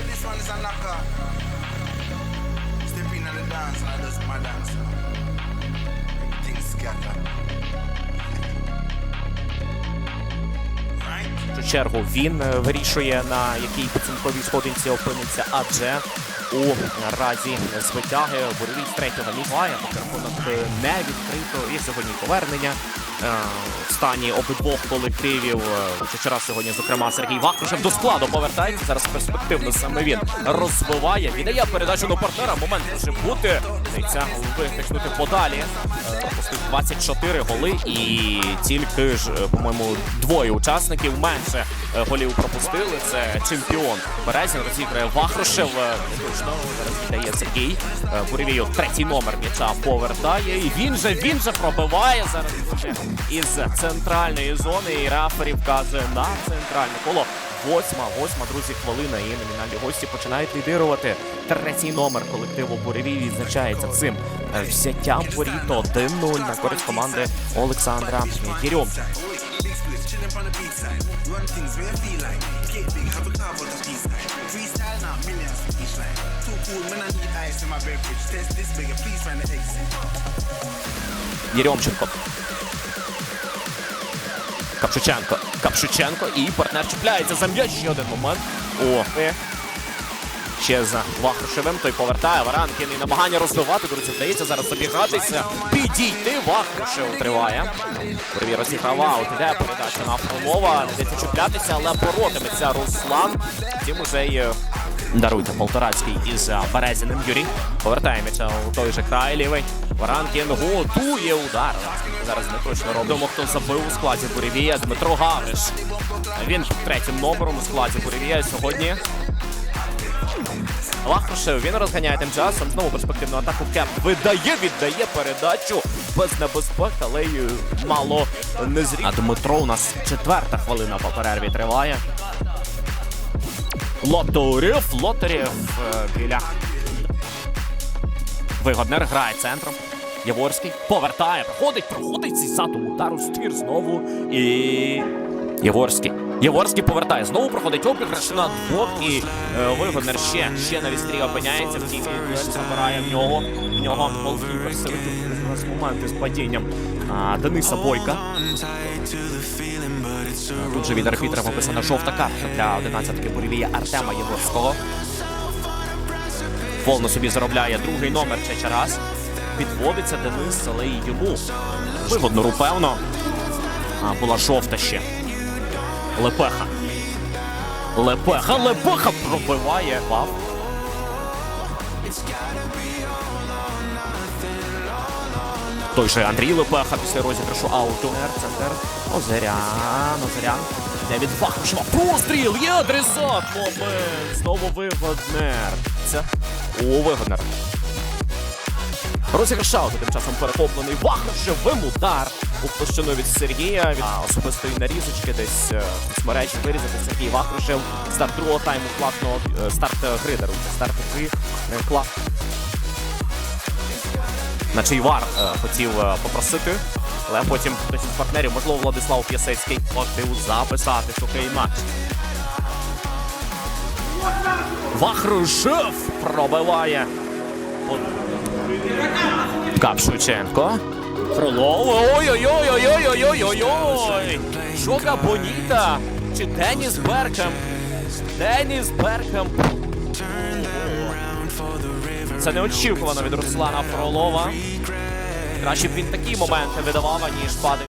is a knocker. Step in on the dance and I just my dance. Everything scatter. Першу чергу він е, вирішує на якій підсумковій сходинці опиниться, адже у разі звитяги боротьбі з третього місця рахунок е, не відкрито. І сьогодні повернення в стані обидвох колективів. Е, Вчора сьогодні, зокрема, Сергій Вахрушев до складу повертається. Зараз перспективно саме він розвиває. Віддає передачу до партнера. Момент може бути. Дається витикнути подалі. Е, Пропустив 24 голи і тільки ж, е, по-моєму, двоє учасників менше е, голів пропустили. Це чемпіон Березін. Розіграє Вахрушев. Е, Точно зараз віддає Сергій. Е, Буревію третій номер м'яча повертає. І він же він же пробиває зараз із центральної зони. І Рафері вказує на центральне коло. Восьма, восьма, друзі, хвилина. І номінальні гості починають лідирувати. Третій номер колективу Буревій відзначається цим взяттям поріто 1-0 на користь команди Олександра Єрьомча. Freestyle now, millions cool, man, I need ice in my beverage. Test this bigger, please find the exit. Єрьомченко. Капшученко. Капшученко і партнер чіпляється за м'яч. Ще один момент. О, е. Ще за Вахрушевим. Той повертає Варанкін і намагання роздавати. Друзі, вдається зараз обігатися. Підійти. Вахрушев триває. Привір розіграв аут. Іде передача на Фролова. Не чіплятися, але боротиметься Руслан. Втім, уже й Даруйте Полторацький із е, Березіним Юрій. Повертає м'яча у той же край лівий. Варанкін готує удар. Зараз не точно робимо, хто забив у складі Буревія. Дмитро Гавриш. Він третім номером у складі Буревія сьогодні. Лахрушев, він розганяє тим часом. Знову перспективну атаку Кеп видає, віддає передачу без небезпек, але й мало не зрі. А Дмитро у нас четверта хвилина по перерві триває. Лоторів, Лоторів е, біля. Вигоднер грає центром. Яворський повертає, проходить, проходить цей задум удару ствір знову. І. Яворський. Яворський повертає. Знову проходить обіграш на двох і е, Вигоднер ще, ще на вістрі опиняється. В тій забирає в нього. В нього голкіпер силить моменти з падінням а, Дениса Бойка. Тут же від арбітра пописана жовта картка для 11-ки Буревія Артема Єворського. Фол собі заробляє другий номер Чечарас. Підводиться Денис, але й йому вигодно, певно. А, була жовта ще. Лепеха. Лепеха, Лепеха пробиває. Вав. Той же Андрій Лепеха після розіграшу ауту. Центр. Озерян, Озерян. Йде від Вахрушева. Постріл! Є адресат! Момент! Знову вигоднер. Це у вигоднер. Розіграш ауту тим часом перехоплений Вахрушевим удар у площину від Сергія. А, особистої нарізочки десь е, в вирізати Сергій Вахрушев. Старт другого тайму класного е, старт е, гри даруйте. Старт гри клас. Наче й Вар е, хотів попросити, але потім хтось із партнерів, можливо, Владислав П'ясецький, хотів записати сухий матч. Вахрушев пробиває. Капшученко. Фролов. Ой-ой-ой-ой-ой-ой-ой-ой-ой. Шока Боніта. Чи Деніс Беркем? Деніс Беркам. Це неочікувано від Руслана Фролова. Краще б він такі моменти видавав, ніж падає.